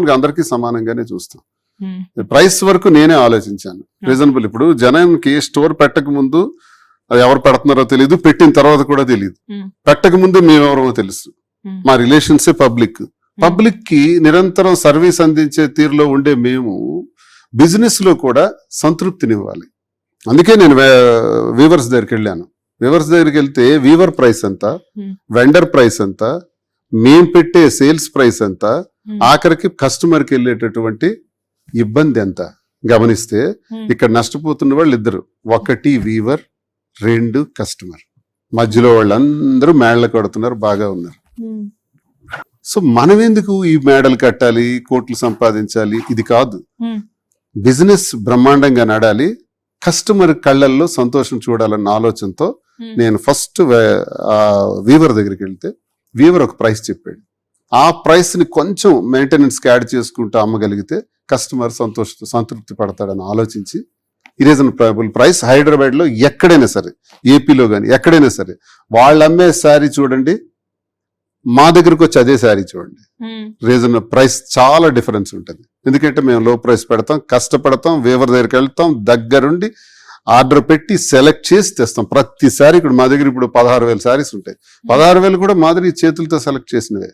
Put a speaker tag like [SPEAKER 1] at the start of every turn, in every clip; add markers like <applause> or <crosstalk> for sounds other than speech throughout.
[SPEAKER 1] అందరికీ సమానంగానే చూస్తాం. ప్రైస్ వరకు నేనే ఆలోచించాను. రీజనబుల్ ఇప్పుడు జనానికి స్టోర్ పెట్టక ముందు అది ఎవరు పెడుతున్నారో తెలియదు పెట్టిన తర్వాత కూడా తెలియదు. పెట్టక ముందు మేమెవరమో తెలుసు. మా రిలేషన్సే పబ్లిక్. పబ్లిక్కి నిరంతరం సర్వీస్ అందించే తీరులో ఉండే మేము బిజినెస్లో కూడా సంతృప్తినివ్వాలి. అందుకే నేను వీవర్స్ దగ్గరికి వెళ్ళాను. వీవర్స్ దగ్గరికి వెళ్తే వీవర్ ప్రైస్ ఎంత. వెండర్ ప్రైస్ ఎంత? మేం పెట్టే సేల్స్ ప్రైస్ ఎంత? ఆఖరికి కస్టమర్కి వెళ్ళేటటువంటి ఇబ్బంది ఎంత? గమనిస్తే ఇక్కడ నష్టపోతున్న వాళ్ళు ఇద్దరు ఒకటి వీవర్ రెండు కస్టమర్. మధ్యలో వాళ్ళందరూ మేడలు కడుతున్నారు బాగా ఉన్నారు. సో మనం ఎందుకు ఈ మేడలు కట్టాలి కోట్లు సంపాదించాలి? ఇది కాదు. బిజినెస్ బ్రహ్మాండంగా నడాలి. కస్టమర్ కళ్ళల్లో సంతోషం చూడాలన్న ఆలోచనతో నేను ఫస్ట్ వీవర్ దగ్గరికి వెళ్తే వీవర్ ఒక ప్రైస్ చెప్పాడు. ఆ ప్రైస్ని కొంచెం మెయింటెనెన్స్ యాడ్ చేసుకుంటూ అమ్మగలిగితే కస్టమర్ సంతోష సంతృప్తి పడతాడని ఆలోచించి ఇరీజనబుల్ ప్రైస్ హైదరాబాద్లో ఎక్కడైనా సరే ఏపీలో కానీ ఎక్కడైనా సరే వాళ్ళు అమ్మే శారీ చూడండి మా దగ్గరకు వచ్చి అదే శారీ చూడండి. రీజన్ ప్రైస్ చాలా డిఫరెన్స్ ఉంటుంది. ఎందుకంటే మేము లో ప్రైస్ పెడతాం కష్టపడతాం వేవర్ దగ్గరికి వెళ్తాం దగ్గరుండి ఆర్డర్ పెట్టి సెలెక్ట్ చేసి తెస్తాం. ప్రతిసారి ఇక్కడ మా దగ్గర ఇప్పుడు పదహారు వేల శారీస్ ఉంటాయి. పదహారు వేలు కూడా మాదిరి చేతులతో సెలెక్ట్ చేసినవే.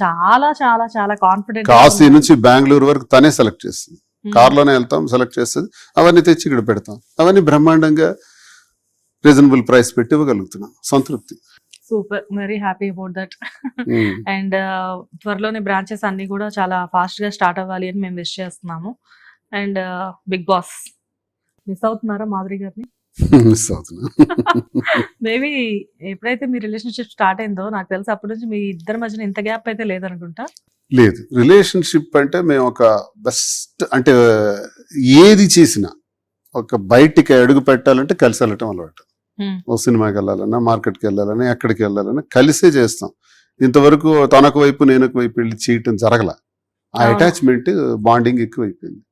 [SPEAKER 2] చాలా చాలా చాలా కాన్ఫిడెంట్
[SPEAKER 1] కాశీ నుంచి బెంగళూరు వరకు తనే సెలెక్ట్ చేస్తుంది. కార్లోనే వెళ్తాం సెలెక్ట్ చేస్తుంది. అవన్నీ తెచ్చి ఇక్కడ పెడతాం. అవన్నీ బ్రహ్మాండంగా రీజనబుల్ ప్రైస్ పెట్టి ఇవ్వగలుగుతున్నాం. సంతృప్తి.
[SPEAKER 2] Super very happy about that. And త్వరలోనే బ్రాంచెస్ అన్ని కూడా చాలా ఫాస్ట్గా స్టార్ట్ అవ్వాలి అని మేము విష్ చేస్తున్నాము. అండ్ బిగ్ బాస్ మిస్ అవుతున్నారా మాధురి గారిని?
[SPEAKER 1] మిస్ అవుతున్నా.
[SPEAKER 2] మేబీ ఎప్పుడైతే మీ రిలేషన్షిప్ స్టార్ట్ అయిందో నాకు తెలిసి అప్పటి నుంచి మీ ఇద్దరి మధ్యన ఇంత గ్యాప్ అయితే లేదనుకుంటా?
[SPEAKER 1] లేదు. రిలేషన్షిప్ అంటే మేము ఒక బెస్ట్ అంటే ఏది చేసినా ఒక బయటికి అడుగు పెట్టాలంటే కలిసి వెళ్ళటం అలవాటు. ఓ సినిమాకి వెళ్ళాలన్నా మార్కెట్కి వెళ్ళాలన్నా ఎక్కడికి వెళ్ళాలన్నా కలిసే చేస్తాం. ఇంతవరకు తనకు వైపు నేను వైపు వెళ్ళి చేయటం జరగల. ఆ. అటాచ్మెంట్ బాండింగ్ ఎక్కువ అయిపోయింది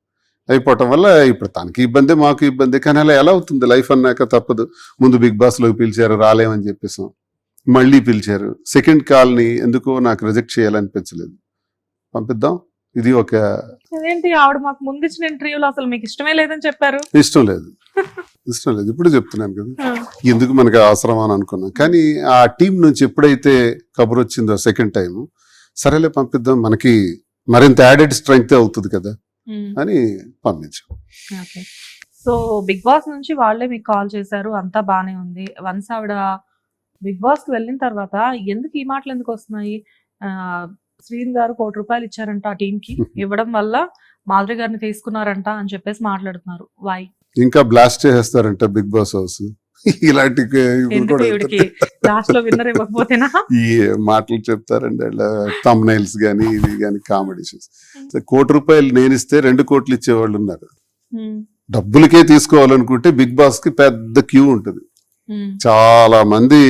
[SPEAKER 1] అయిపోవటం వల్ల ఇప్పుడు తనకి ఇబ్బంది మాకు ఇబ్బంది. కానీ అలా ఎలా అవుతుంది? లైఫ్ అన్నాక తప్పదు. ముందు బిగ్ బాస్లోకి పిలిచారు రాలేమని చెప్పేసాం. మళ్ళీ పిలిచారు. సెకండ్ కాల్ని ఎందుకో నాకు రిజెక్ట్ చేయాలనిపించలేదు. పంపిద్దాం. ఇది ఒక
[SPEAKER 2] అదేంటి? ఆవిడ మాకు ముందు ఇచ్చిన ఇంటర్వ్యూలో అసలు మీకు ఇష్టమే లేదని చెప్పారు.
[SPEAKER 1] ఇష్టం లేదు. ఇష్టం లేదు. ఇప్పుడు చెప్తున్నాను కదా. ఎందుకు మనకి అవసరం అని అనుకున్నాం. కానీ ఆ టీం నుంచి ఎప్పుడైతే కబుర్ వచ్చిందో సెకండ్ టైం సరేలే పంపిద్దాం. మనకి మరింత యాడెడ్ స్ట్రెంగ్త్ అవుతుంది కదా. అని పంపించాం.
[SPEAKER 2] సో బిగ్ బాస్ నుంచి వాళ్ళే మీకు కాల్ చేశారు అంతా బానే ఉంది. వన్స్ ఆవిడ బిగ్ బాస్కి వెళ్ళిన తర్వాత ఎందుకు ఈ మాటలు ఎందుకు వస్తున్నాయి? శ్రీన్ గారు కోటి రూపాయలు ఇచ్చారంట ఆ టీం కి <laughs> ఇవ్వడం వల్ల మాధురి గారిని తీసుకున్నారంట అని చెప్పేసి మాట్లాడుతున్నారు. వై
[SPEAKER 1] ఇంకా బ్లాస్ట్ చేసేస్తారంట బిగ్ బాస్ హౌస్. ఇలాంటి
[SPEAKER 2] లాస్ట్లో విన్నర్ ఇవ్వకపోతేనా?
[SPEAKER 1] ఈ మాటలు చెప్తారండి తమ్ నైల్స్ కానీ ఇవి కానీ కామెడీస్ కోటి రూపాయలు నేను ఇస్తే రెండు కోట్లు ఇచ్చేవాళ్ళు ఉన్నారు.
[SPEAKER 2] ఉమ్,
[SPEAKER 1] డబ్బులకే తీసుకోవాలనుకుంటే బిగ్ బాస్కి పెద్ద క్యూ ఉంటుంది.
[SPEAKER 2] ఉమ్,
[SPEAKER 1] చాలా మంది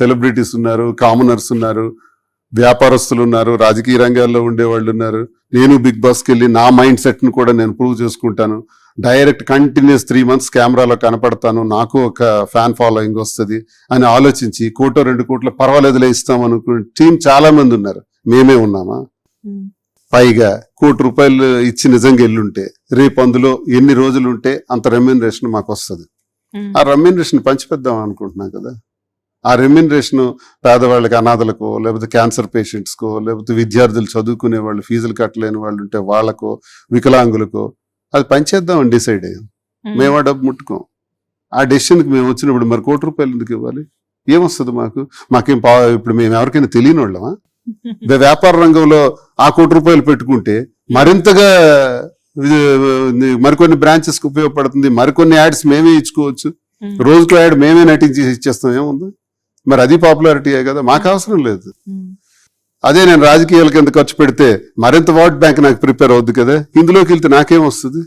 [SPEAKER 1] సెలబ్రిటీస్ ఉన్నారు కామనర్స్ ఉన్నారు వ్యాపారస్తులు ఉన్నారు రాజకీయ రంగాల్లో ఉండే వాళ్ళు ఉన్నారు. నేను బిగ్ బాస్కి వెళ్ళి నా మైండ్ సెట్ని కూడా నేను ప్రూవ్ చేసుకుంటాను. డైరెక్ట్ కంటిన్యూస్ త్రీ మంత్స్ కెమెరాలో కనపడతాను. నాకు ఒక ఫ్యాన్ ఫాలోయింగ్ వస్తుంది అని ఆలోచించి కోటో రెండు కోట్లు పర్వాలేదులే ఇస్తాం అనుకునే టీం చాలా మంది ఉన్నారు. మేమే ఉన్నామా? పైగా కోటి రూపాయలు ఇచ్చి నిజంగా ఎల్లుంటే రేపు అందులో ఎన్ని రోజులు ఉంటే అంత రెమ్యూనరేషన్ మాకు వస్తుంది. ఆ రెమ్యూనరేషన్ పంచిపెద్దాం అనుకుంటున్నాం కదా. ఆ రెమ్యూనరేషన్ పేదవాళ్ళకి అనాథలకో లేకపోతే క్యాన్సర్ పేషెంట్స్కో లేకపోతే విద్యార్థులు చదువుకునే వాళ్ళు ఫీజులు కట్టలేని వాళ్ళు ఉంటే వాళ్ళకో వికలాంగులకో అది పంచేద్దాం అని డిసైడ్ అయ్యాం. మేము. ఆ డబ్బు ముట్టుకోం. ఆ డెసిషన్కి మేము వచ్చినప్పుడు మరి కోటి రూపాయలు ఎందుకు ఇవ్వాలి? ఏమొస్తుంది మాకు? మాకేం పా ఇప్పుడు మేము ఎవరికైనా తెలియని వాళ్ళమా? <laughs> వ్యాపార రంగంలో ఆ కోటి రూపాయలు పెట్టుకుంటే మరింతగా మరికొన్ని బ్రాంచెస్కి ఉపయోగపడుతుంది. మరికొన్ని యాడ్స్ మేమే ఇచ్చుకోవచ్చు. రోజుకో యాడ్ మేమే నటించి ఇచ్చేస్తాం. ఏముంది? మరి అది పాపులారిటీయే కదా? మాకు అవసరం లేదు. అదే నేను రాజకీయాల కింద ఖర్చు పెడితే మరింత ఓట్ బ్యాంక్ నాకు ప్రిపేర్ అవుద్ది కదా? ఇందులోకి వెళ్తే నాకేం వస్తుంది.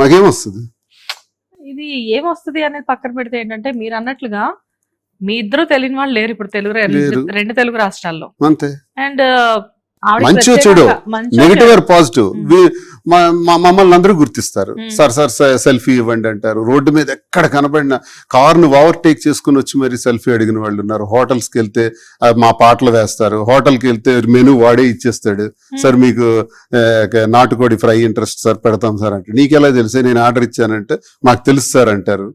[SPEAKER 1] మాకేం వస్తుంది?
[SPEAKER 2] ఇది ఏమొస్తుంది అనేది పక్కన పెడితే ఏంటంటే మీరు అన్నట్లుగా మీ ఇద్దరు తెలియని వాళ్ళు లేరు ఇప్పుడు తెలుగు. రెండు తెలుగు రాష్ట్రాల్లో.
[SPEAKER 1] అంతే.
[SPEAKER 2] అండ్
[SPEAKER 1] మంచో చెడో, నెగిటివ్ ఆర్ పాజిటివ్ మమ్మల్ని అందరూ గుర్తిస్తారు.
[SPEAKER 2] Hmm.
[SPEAKER 1] సార్ సార్ సెల్ఫీ ఇవ్వండి అంటారు. రోడ్డు మీద ఎక్కడ కనబడిన కార్ను ఓవర్టేక్ చేసుకుని వచ్చి మరి సెల్ఫీ అడిగిన వాళ్ళు ఉన్నారు. హోటల్స్కి వెళ్తే మా పాటలు వేస్తారు. హోటల్కి వెళ్తే మెనూ వాడే ఇచ్చేస్తాడు. సార్ మీకు నాటుకోడి ఫ్రై ఇంట్రెస్ట్ సార్ పెడతాం సార్ అంటే నీకెలా తెలుసు? నేను ఆర్డర్ ఇచ్చానంటే మాకు తెలుసు సార్ అంటారు.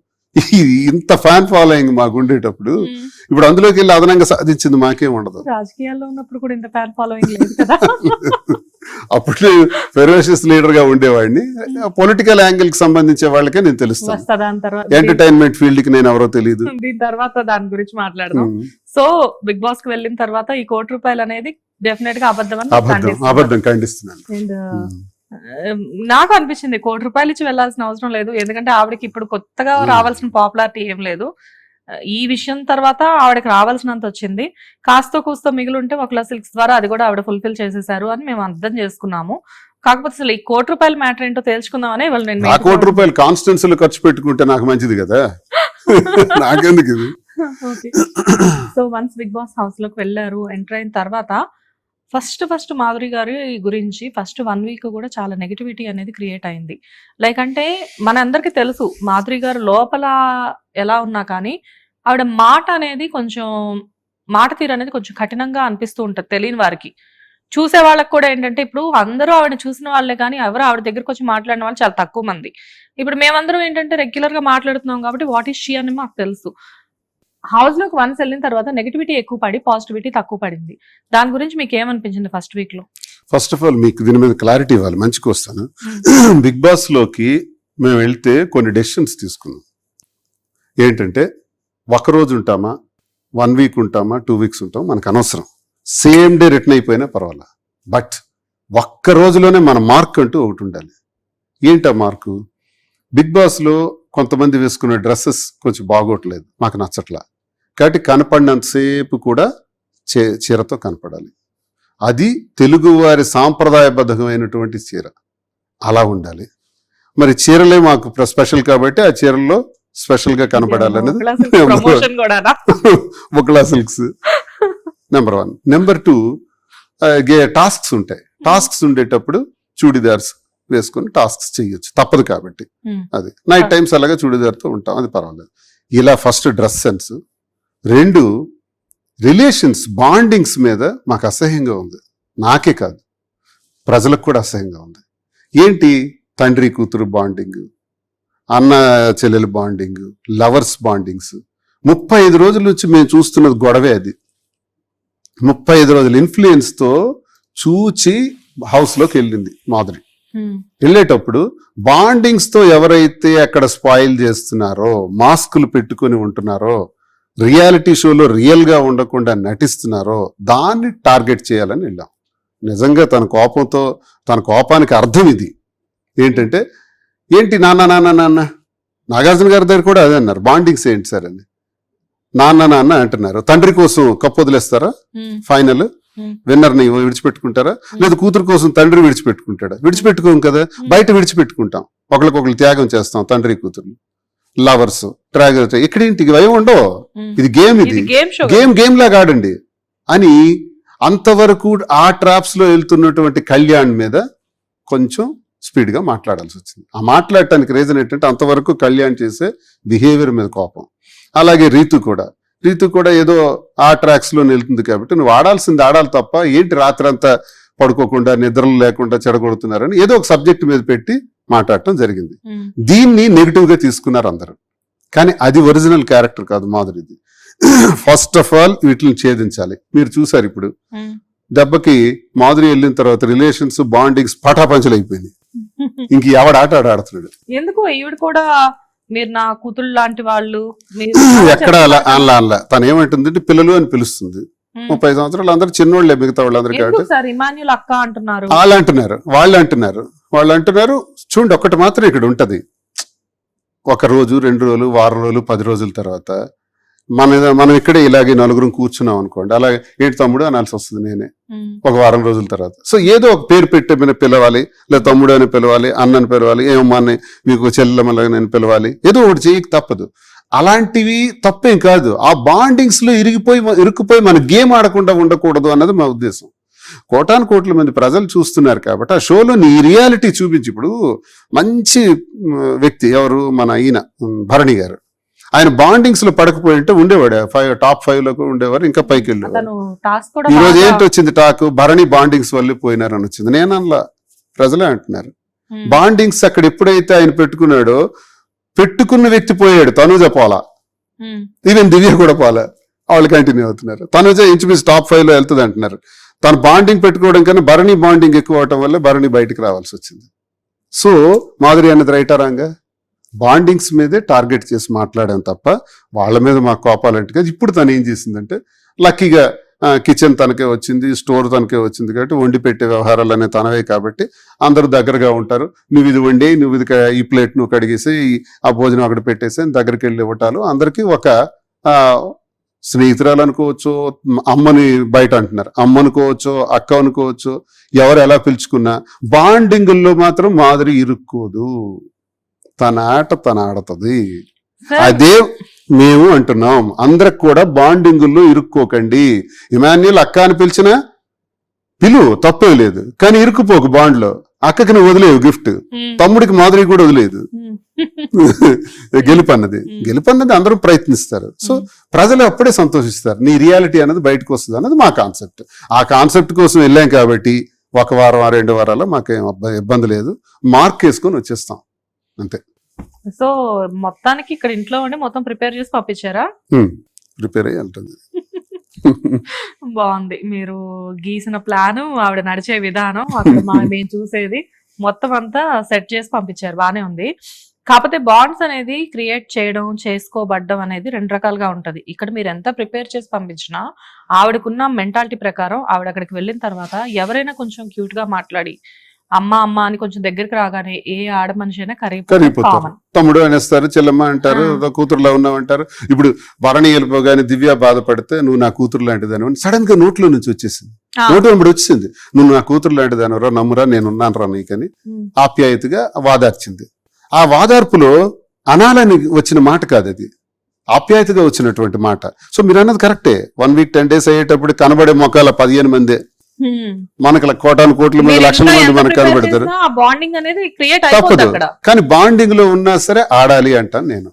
[SPEAKER 1] ఇంత ఫ్యాన్ ఫాలోయింగ్ మాకు ఉండేటప్పుడు
[SPEAKER 2] ఉమ్.
[SPEAKER 1] ఇప్పుడు అందులోకి వెళ్ళి అదనంగా సాధించింది మాకేం ఉండదు.
[SPEAKER 2] రాజకీయాల్లో ఉన్నప్పుడు కూడా ఇంత ఫ్యాన్ ఫాలోయింగ్ లేదు కదా. <laughs>
[SPEAKER 1] అప్పుడు ఫెరోషియస్ లీడర్గా ఉండేవాడిని. పొలిటికల్ యాంగిల్కి సంబంధించే వాళ్ళకే నేను తెలుస్తాను. ఎంటర్టైన్మెంట్ ఫీల్డ్కి నేను ఎవరో తెలియదు <laughs>
[SPEAKER 2] దీని తర్వాత దాని గురించి మాట్లాడదాం. సో బిగ్ బాస్కి వెళ్ళిన తర్వాత ఈ కోటి రూపాయలు అనేది డెఫినెట్గా అబద్ధం
[SPEAKER 1] అబద్ధం. అబద్ధం ఖండిస్తున్నాను.
[SPEAKER 2] నాకు అనిపించింది కోటి రూపాయలు ఇచ్చి వెళ్ళాల్సిన అవసరం లేదు. ఎందుకంటే ఆవిడకి ఇప్పుడు కొత్తగా. రావాల్సిన పాపులారిటీ ఏం లేదు. ఈ విషయం తర్వాత ఆవిడకి రావాల్సినంత వచ్చింది. కాస్త కూస్తో మిగిలి ఉంటే ఒకలా సిల్క్స్ ద్వారా అది కూడా ఆవిడ ఫుల్ఫిల్ చేసేసారు అని మేము అర్థం చేసుకున్నాము. కాకపోతే అసలు ఈ కోటి రూపాయల మ్యాటర్ ఏంటో తెలుసుకుందామని ఇవాళ నేను
[SPEAKER 1] కోటి రూపాయలు కాన్స్టెన్సీలు ఖర్చు పెట్టుకుంటే నాకు మంచిది కదా? <laughs> నాకెందుకు ఇది? <laughs>
[SPEAKER 2] సో వన్స్ బిగ్ బాస్ హౌస్లోకి వెళ్ళారు ఎంటర్ అయిన తర్వాత ఫస్ట్ ఫస్ట్ మాధురి గారి గురించి ఫస్ట్ వన్ వీక్ కూడా చాలా నెగిటివిటీ అనేది క్రియేట్ అయింది. లైక్ అంటే మనందరికీ తెలుసు మాధురి గారు లోపల ఎలా ఉన్నా కానీ ఆవిడ మాట అనేది కొంచెం మాట తీరు అనేది కొంచెం కఠినంగా అనిపిస్తూ ఉంటుంది తెలియని వారికి. చూసే వాళ్ళకి కూడా ఏంటంటే ఇప్పుడు అందరూ ఆవిడ చూసిన వాళ్ళే కానీ ఎవరు ఆవిడ దగ్గరకు వచ్చి మాట్లాడిన వాళ్ళు చాలా తక్కువ మంది. ఇప్పుడు మేమందరం ఏంటంటే రెగ్యులర్గా మాట్లాడుతున్నాం కాబట్టి వాట్ ఈస్ షీ అని మాకు తెలుసు. హౌస్లోకి వన్స్ వెళ్ళిన తర్వాత నెగిటివిటీ ఎక్కువ పడి పాజిటివిటీ తక్కువ పడింది. దాని గురించి మీకు ఏమనిపించింది ఫస్ట్ వీక్లో?
[SPEAKER 1] ఫస్ట్ ఆఫ్ ఆల్ మీకు దీని మీద క్లారిటీ ఇవ్వాలి మంచిగా వస్తాను. బిగ్ బాస్లోకి మేము వెళ్తే కొన్ని డెసిషన్స్ తీసుకున్నాం. ఏంటంటే ఒక రోజు ఉంటామా వన్ వీక్ ఉంటామా టూ వీక్స్ ఉంటాం మనకు అనవసరం. సేమ్ డే రిటర్న్ అయిపోయినా పర్వాలా. బట్ ఒక్క రోజులోనే మన మార్క్ అంటూ ఒకటి ఉండాలి. ఏంటి ఆ మార్కు బిగ్ బాస్లో కొంతమంది వేసుకునే డ్రెస్సెస్ కొంచెం బాగోట్లేదు మాకు నచ్చట్లా. కాబట్టి కనపడినంతసేపు కూడా చే చీరతో కనపడాలి. అది తెలుగువారి సాంప్రదాయబద్ధమైనటువంటి చీర. అలా ఉండాలి. మరి చీరలే మాకు స్పెషల్ కాబట్టి ఆ చీరల్లో స్పెషల్గా కనపడాలనేది ఒకలా silks number one number two గే టాస్క్స్ ఉంటాయి. టాస్క్స్ ఉండేటప్పుడు చూడిదార్స్ వేసుకొని టాస్క్స్ చేయొచ్చు తప్పదు కాబట్టి. అది. నైట్ టైమ్స్ అలాగే చూడిదార్తో ఉంటాం. అది పర్వాలేదు. ఇలా ఫస్ట్ డ్రెస్ సెన్స్ రెండు రిలేషన్స్ బాండింగ్స్ మీద మాకు అసహ్యంగా ఉంది. నాకే కాదు. ప్రజలకు కూడా అసహ్యంగా ఉంది. ఏంటి? తండ్రి కూతురు బాండింగ్ అన్న చెల్లెలు బాండింగ్ లవర్స్ బాండింగ్స్. ముప్పై ఐదు రోజుల నుంచి మేము చూస్తున్నది గొడవే అది. ముప్పై ఐదు రోజుల ఇన్ఫ్లుయెన్స్తో చూచి హౌస్లోకి వెళ్ళింది మాధురి. వెళ్ళేటప్పుడు బాండింగ్స్తో ఎవరైతే అక్కడ స్పాయిల్ చేస్తున్నారో మాస్కులు పెట్టుకొని ఉంటున్నారో రియాలిటీ షోలో రియల్గా ఉండకుండా నటిస్తున్నారో దాన్ని టార్గెట్ చేయాలని వెళ్ళాం. నిజంగా తన కోపంతో తన కోపానికి అర్థం ఇది. ఏంటంటే ఏంటి నాన్న నాన్న నాన్న? నాగార్జున గారి దగ్గర కూడా అదే అన్నారు. బాండింగ్స్ ఏంటి సార్ అని. నాన్న నాన్న అంటున్నారు. తండ్రి కోసం కప్పు వదిలేస్తారా? ఫైనల్?
[SPEAKER 2] Hmm.
[SPEAKER 1] విన్నర్ని విడిచిపెట్టుకుంటారా? లేదా కూతురు కోసం తండ్రి విడిచిపెట్టుకుంటాడా? విడిచిపెట్టుకోం కదా? బయట విడిచిపెట్టుకుంటాం. ఒకరికొకరు త్యాగం చేస్తాం తండ్రి కూతురు లవర్స్ ట్రాగర్ ఇక్కడేంటి? ఇవి ఏమి ఉండవు. ఇది గేమ్ ఇది.
[SPEAKER 2] గేమ్
[SPEAKER 1] గేమ్ గేమ్ లాగా ఆడండి. అని అంతవరకు ఆ ట్రాప్స్లో వెళ్తున్నటువంటి కళ్యాణ్ మీద కొంచెం స్పీడ్గా మాట్లాడాల్సి వచ్చింది. ఆ మాట్లాడటానికి రీజన్ ఏంటంటే అంతవరకు కళ్యాణ్ చేసే బిహేవియర్ మీద కోపం. అలాగే రీతు కూడా. రీతు కూడా ఏదో ఆ ట్రాక్స్లో వెళ్తుంది కాబట్టి నువ్వు ఆడాల్సింది ఆడాలి తప్ప ఏంటి రాత్రి అంతా పడుకోకుండా నిద్రలు లేకుండా చెడగొడుతున్నారని ఏదో ఒక సబ్జెక్ట్ మీద పెట్టి మాట్లాడటం జరిగింది. దీన్ని నెగిటివ్గా తీసుకున్నారు అందరూ. కానీ అది ఒరిజినల్ క్యారెక్టర్ కాదు మాధురిది. ఫస్ట్ ఆఫ్ ఆల్ వీటిని ఛేదించాలి. మీరు చూసారు ఇప్పుడు. దెబ్బకి మాధురి వెళ్ళిన తర్వాత రిలేషన్స్ బాండింగ్స్ పటాపంచలు అయిపోయింది <laughs> ఇంక ఎవడ ఆట ఆడ ఆడుతున్నాడు?
[SPEAKER 2] ఎందుకు ఈవిడ కూడా మీరు నా కూతురు లాంటి వాళ్ళు?
[SPEAKER 1] ఎక్కడ అలా అలా అలా. తను ఏమంటుందంటే పిల్లలు అని పిలుస్తుంది. ముప్పై సంవత్సరాలు అందరూ చిన్నోళ్ళే మిగతా వాళ్ళందరూ
[SPEAKER 2] ఎందుకు
[SPEAKER 1] కాబట్టి.
[SPEAKER 2] సార్ ఇమాన్యుల్ అక్క అంటున్నారు?
[SPEAKER 1] వాళ్ళు అంటున్నారు వాళ్ళు అంటున్నారు వాళ్ళు అంటున్నారు. చూడండి ఒక్కటి మాత్రం ఇక్కడ ఉంటది. ఒక రోజు రెండు రోజులు వారం రోజులు పది రోజుల తర్వాత మన మనం ఇక్కడే ఇలాగే నలుగురం కూర్చున్నాం అనుకోండి. అలాగే ఏంటి తమ్ముడు అనాల్సి వస్తుంది నేనే. ఒక వారం రోజుల తర్వాత. సో ఏదో ఒక పేరు పెట్టి మీద పిలవాలి లేదా తమ్ముడు అని పిలవాలి అన్నని పిలవాలి ఏమమ్మా అని మీకు చెల్లెమ్మలాగా నేను పిలవాలి ఏదో ఒకటి చేయక తప్పదు. అలాంటివి తప్పేం కాదు. ఆ బాండింగ్స్లో ఇరిగిపోయి ఇరుక్కుపోయి మన గేమ్ ఆడకుండా ఉండకూడదు అన్నది మా ఉద్దేశం. కోటాను కోట్ల మంది ప్రజలు చూస్తున్నారు కాబట్టి ఆ షోలో నీ రియాలిటీ చూపించి. ఇప్పుడు మంచి వ్యక్తి ఎవరు? మన ఈయన భరణి గారు. ఆయన బాండింగ్స్లో పడకపోయి ఉంటే ఉండేవాడు. ఫైవ్ టాప్ ఫైవ్లో ఉండేవారు ఇంకా పైకి వెళ్ళేవారు
[SPEAKER 2] కూడా
[SPEAKER 1] ఈ రోజు ఏంటి వచ్చింది టాక్? భరణి బాండింగ్స్ వల్లే పోయినారని వచ్చింది. నేను అనలా ప్రజలే అంటున్నారు. బాండింగ్స్ అక్కడ ఎప్పుడైతే ఆయన పెట్టుకున్నాడో పెట్టుకున్న వ్యక్తి పోయాడు తనుజ పోలా. ఈవెన్ దివ్య కూడా పోలా. వాళ్ళు కంటిన్యూ అవుతున్నారు. తనుజ ఇంచుమించు టాప్ ఫైవ్లో వెళ్తుంది అంటున్నారు. తను బాండింగ్ పెట్టుకోవడం కన్నా భరణి బాండింగ్ ఎక్కువ అవటం వల్ల భరణి బయటికి రావాల్సి వచ్చింది. సో మాధురి అన్నది రైటారాంగా బాండింగ్స్ మీదే టార్గెట్ చేసి మాట్లాడాం తప్ప వాళ్ళ మీద మాకు కోపాలంటే కాదు. ఇప్పుడు తను ఏం చేసిందంటే లక్కీగా కిచెన్ తనకే వచ్చింది స్టోర్ తనకే వచ్చింది కాబట్టి వండి పెట్టే వ్యవహారాలు అనే తనవే కాబట్టి అందరూ దగ్గరగా ఉంటారు. నువ్వు ఇది వండి నువ్వు ఇది ఈ ప్లేట్ నువ్వు కడిగేసి ఆ భోజనం అక్కడ పెట్టేసి అని దగ్గరికి వెళ్ళి ఇవ్వటాలు. అందరికీ ఒక ఆ, స్నేహితురాలు అనుకోవచ్చు అమ్మని బయట అంటున్నారు. అమ్మ అనుకోవచ్చు అక్క అనుకోవచ్చు ఎవరు ఎలా పిలుచుకున్నా బాండింగుల్లో మాత్రం మాదిరి ఇరుక్కోదు. తన ఆట తన ఆడుతుంది. అదే మేము అంటున్నాం. అందరికి కూడా బాండింగుల్లో ఇరుక్కోకండి. ఇమాన్యుల్ అక్క అని పిలిచినా పిలువు తప్పే లేదు. కానీ ఇరుక్కుపోకు బాండ్లో. అక్కకి నువ్వు వదిలేవు గిఫ్ట్. తమ్ముడికి మాదిరి కూడా వదిలేదు. <laughs> గెలుపు అన్నది. గెలుపు అన్నది అందరూ ప్రయత్నిస్తారు. సో. ప్రజలు అప్పుడే సంతోషిస్తారు. నీ రియాలిటీ అనేది బయటకు వస్తుంది అన్నది మా కాన్సెప్ట్. ఆ కాన్సెప్ట్ కోసం వెళ్ళాం కాబట్టి ఒక వారం ఆ రెండు వారాల్లో మాకేం ఇబ్బంది లేదు. మార్క్ వేసుకొని వచ్చేస్తాం. అంతే.
[SPEAKER 2] సో మొత్తానికి ఇక్కడ ఇంట్లో ఉండి మొత్తం ప్రిపేర్ చేసి పంపించారా?
[SPEAKER 1] ప్రిపేర్ అయ్యి ఉంటుంది <laughs>
[SPEAKER 2] బాగుంది. మీరు గీసిన ప్లాన్ ఆవిడ నడిచే విధానం అక్కడ మా- <laughs> మేము చూసేది మొత్తం అంతా సెట్ చేసి పంపించారు. బానే ఉంది. కాకపోతే బాండ్స్ అనేది క్రియేట్ చేయడం చేసుకోబడ్డం అనేది రెండు రకాలుగా ఉంటది. ఇక్కడ మీరు ఎంత ప్రిపేర్ చేసి పంపించినా ఆవిడకున్న మెంటాలిటీ ప్రకారం ఆవిడ అక్కడికి వెళ్ళిన తర్వాత ఎవరైనా కొంచెం క్యూట్గా మాట్లాడి అమ్మ అమ్మ అని కొంచెం దగ్గరికి రాగానే ఏ ఆడ మనిషి అయినా కరిగిపోతారు.
[SPEAKER 1] తమ్ముడు అనేస్తారు చెల్లమ్మ అంటారు. కూతురులో ఉన్నావు అంటారు ఇప్పుడు భరణి వెళ్ళిపోగానే దివ్య బాధపడితే నువ్వు నా కూతురు లాంటిదని సడన్గా నోట్లో నుంచి వచ్చేసింది. నోటు వెంబడి వచ్చింది నువ్వు నా కూతురు లాంటిదానరా నమ్మురా నేను ఉన్నాను రా నీకని ఆప్యాయతగా వాదార్చింది. ఆ వాదార్పులో అనాలని వచ్చిన మాట కాదు అది. ఆప్యాయతగా వచ్చినటువంటి మాట. సో మీరు అన్నది కరెక్టే. వన్ వీక్ టెన్ డేస్ అయ్యేటప్పుడు కనబడే మొక్కల పదిహేను మంది. మనకి కోటాను కోట్ల మంది లక్షల మంది మనకు కనబడతారు?
[SPEAKER 2] బాండింగ్ అనేది క్రియేట్
[SPEAKER 1] తప్పదు. కానీ బాండింగ్లో ఉన్నా సరే ఆడాలి అంటాను నేను.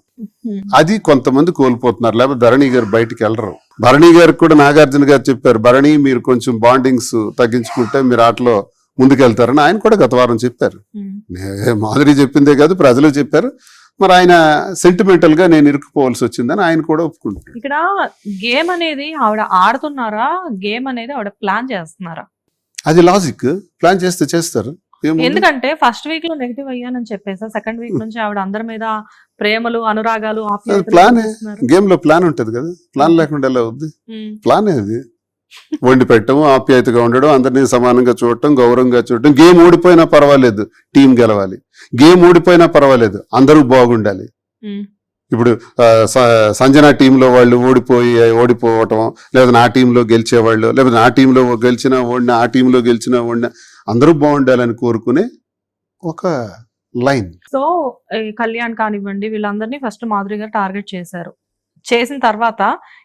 [SPEAKER 1] అది కొంతమంది కోల్పోతున్నారు. లేకపోతే ధరణి గారు బయటికి వెళ్ళరు. భరణి గారికి కూడా నాగార్జున గారు చెప్పారు భరణి మీరు కొంచెం బాండింగ్స్ తగ్గించుకుంటే మీరు ఆటలో ముందుకెళ్తారని ఆయన కూడా గత వారం చెప్పారు. మాధురి చెప్పిందే కాదు ప్రజలు చెప్పారు. మరి ఆయన సెంటిమెంటల్గా నేను ఇరుక్కుపోవాల్సి వచ్చిందని ఆయన కూడా ఒప్పుకుంటున్నాడు.
[SPEAKER 2] ఇక్కడ గేమ్ అనేది ఆవిడ ఆడుతున్నారా? గేమ్ అనేది ఆవిడ ప్లాన్ చేస్తున్నారా?
[SPEAKER 1] అది లాజిక్ ప్లాన్ చేస్తే చేస్తారు?
[SPEAKER 2] ఎందుకంటే ఫస్ట్ వీక్లో నెగిటివ్ అయ్యానని చెప్పేసా సెకండ్ వీక్ నుంచి ఆవిడ అందరి మీద ప్రేమలు అనురాగాలు
[SPEAKER 1] ప్లానే. గేమ్లో ప్లాన్ ఉంటది కదా. ప్లాన్ లేకుండా ఎలా అవుద్ది?
[SPEAKER 2] ఉమ్,
[SPEAKER 1] ప్లాన్ అది. వండి పెట్టడం ఆప్యాయతగా ఉండడం అందరినీ సమానంగా చూడటం గౌరవంగా చూడటం. గేమ్ ఓడిపోయినా పర్వాలేదు టీం గెలవాలి. గేమ్ ఓడిపోయినా పర్వాలేదు అందరూ బాగుండాలి. ఇప్పుడు సంజన టీంలో వాళ్ళు ఓడిపోయి ఓడిపోవటం లేదా నా టీంలో గెలిచేవాళ్ళు లేదా నా టీంలో గెలిచిన ఓడిన ఆ టీంలో గెలిచిన ఓడిన అందరూ బాగుండాలని కోరుకునే ఒక లైన్.
[SPEAKER 2] సో కళ్యాణ్ కానివ్వండి వీళ్ళందరినీ ఫస్ట్ మాధురి గారు టార్గెట్ చేశారు. చేసిన తర్వాత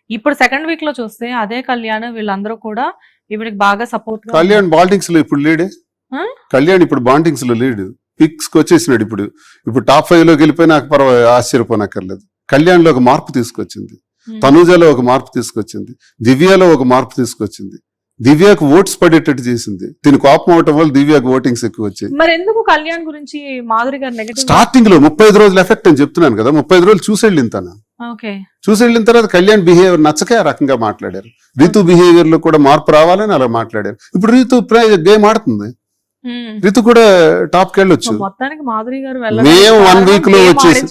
[SPEAKER 2] ఇప్పుడు సెకండ్ వీక్లో చూస్తే అదే కళ్యాణ్ వీళ్ళందరూ కూడా ఈవిడికి బాగా సపోర్ట్
[SPEAKER 1] కళ్యాణ్ బాండింగ్స్లో ఇప్పుడు లేడే? కళ్యాణ్ ఇప్పుడు బాండింగ్స్లో లేడు పిక్స్కి వచ్చేసినాడు ఇప్పుడు. ఇప్పుడు టాప్ ఫైవ్లోకి వెళ్ళిపోయి నాకు పర్వ ఆశ్చర్యపోనక్కర్లేదు. కళ్యాణ్లో ఒక మార్పు తీసుకొచ్చింది. తనూజలో ఒక మార్పు తీసుకొచ్చింది. దివ్యలో ఒక మార్పు తీసుకొచ్చింది. దివ్యకు ఓట్స్ పడేటట్టు చేసింది. దీని కోపం అవటం వల్ల దివ్యకు ఓటింగ్స్ ఎక్కువ వచ్చాయి.
[SPEAKER 2] మరి ఎందుకు కళ్యాణ్ గురించి మాధురి గారు
[SPEAKER 1] స్టార్టింగ్లో ముప్పై రోజులు ఎఫెక్ట్ అని చెప్తున్నాను కదా. ముప్పై ఐదు రోజులు చూసి వెళ్ళిన తను. చూసి వెళ్ళిన తర్వాత కళ్యాణ్ బిహేవియర్ నచ్చకే ఆ రకంగా మాట్లాడారు. రీతు బిహేవియర్లో కూడా మార్పు రావాలని అలా మాట్లాడారు. ఇప్పుడు రీతు గేమ్ ఆడుతుంది. రీతు కూడా టాప్కి వెళ్ళొచ్చు.
[SPEAKER 2] మొత్తానికి మాధురి గారు
[SPEAKER 1] మేము one week లో వచ్చేసి-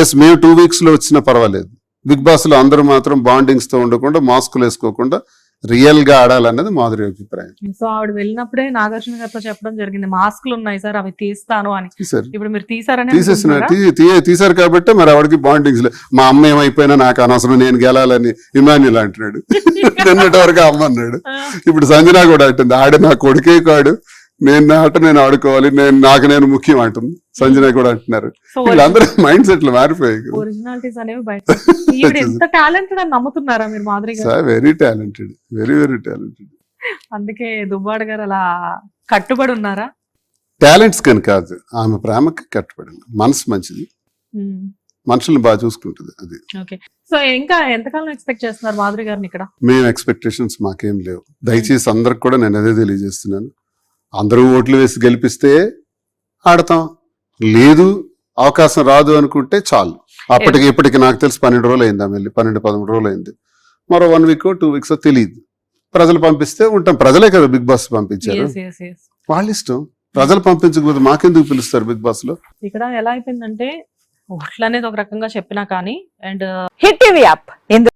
[SPEAKER 1] ఎస్ మేము టూ వీక్స్లో వచ్చినా పర్వాలేదు. బిగ్ బాస్లో అందరూ మాత్రం బాండింగ్స్తో ఉండకుండా మాస్కులు వేసుకోకుండా రియల్గా ఆడాలన్నది మాధురి అభిప్రాయం.
[SPEAKER 2] సో ఆవిడ వెళ్ళినప్పుడే నాగార్జున గారితో చెప్పడం జరిగింది. మాస్కులు ఉన్నాయి సార్ అవి తీస్తాను అని.
[SPEAKER 1] తీసారు
[SPEAKER 2] ఇప్పుడు మీరు తీసారని
[SPEAKER 1] తీసేసిన
[SPEAKER 2] అనుకుంటున్నారా?
[SPEAKER 1] తీ- తీ- తీశారు కాబట్టి మరి ఆవిడకి బాండింగ్స్ మా అమ్మ ఏమైపోయినా నాకు అనవసరం నేను గెలాలని ఇమాన్యుల్ అంటున్నాడు. <laughs> నిన్నటి వరకు అమ్మ అన్నాడు. ఇప్పుడు సంజన కూడా అంటుంది ఆడ నా కొడుకే కాడు. నేను నా ఆట నేను ఆడుకోవాలి నేను నాకు నేను ముఖ్యం అంటుంది. సంజన కూడా అంటున్నారు. వీళ్ళందరూ మైండ్ సెట్లు <laughs> మారిపోయాయి very talented very very talented
[SPEAKER 2] అందుకే దుబ్బాడ గారు అలా కట్టుబడి ఉన్నారా?
[SPEAKER 1] టాలెంట్స్ కని కాదు. ఆమె ప్రేమకి కట్టుబడింది మనసు మంచిది. మనుషుల్ని బాగా చూసుకుంటుంది అది.
[SPEAKER 2] ఓకే సో ఇంకా ఎంతకాలం ఎక్స్పెక్ట్ చేస్తున్నారు మాధురి గారిని ఇక్కడ?
[SPEAKER 1] మేము ఎక్స్పెక్టేషన్స్ మాకేం లేవు. దయచేసి అందరికి కూడా నేను అదే తెలియజేస్తున్నాను. అందరూ ఓట్లు వేసి గెలిపిస్తే ఆడతాం. లేదు అవకాశం రాదు అనుకుంటే చాలు. అప్పటికి ఇప్పటికి నాకు తెలిసి పన్నెండు రోజులు అయింది ఆమె వెళ్ళి పన్నెండు పదమూడు రోజులు అయింది మరో వన్ వీక్ టూ వీక్స్ తెలియదు ప్రజలు పంపిస్తే ఉంటాం. ప్రజలే కదా బిగ్ బాస్ పంపించారు. వాళ్ళ ఇష్టం. ప్రజలు పంపించకపోతే మాకెందుకు పిలుస్తారు బిగ్ బాస్లో?
[SPEAKER 2] ఇక్కడ ఎలా అయిపోయిందంటే ఓట్లు అనేది ఒక రకంగా చెప్పినా కానీ అండ్
[SPEAKER 3] హిట్ టీవీ యాప్.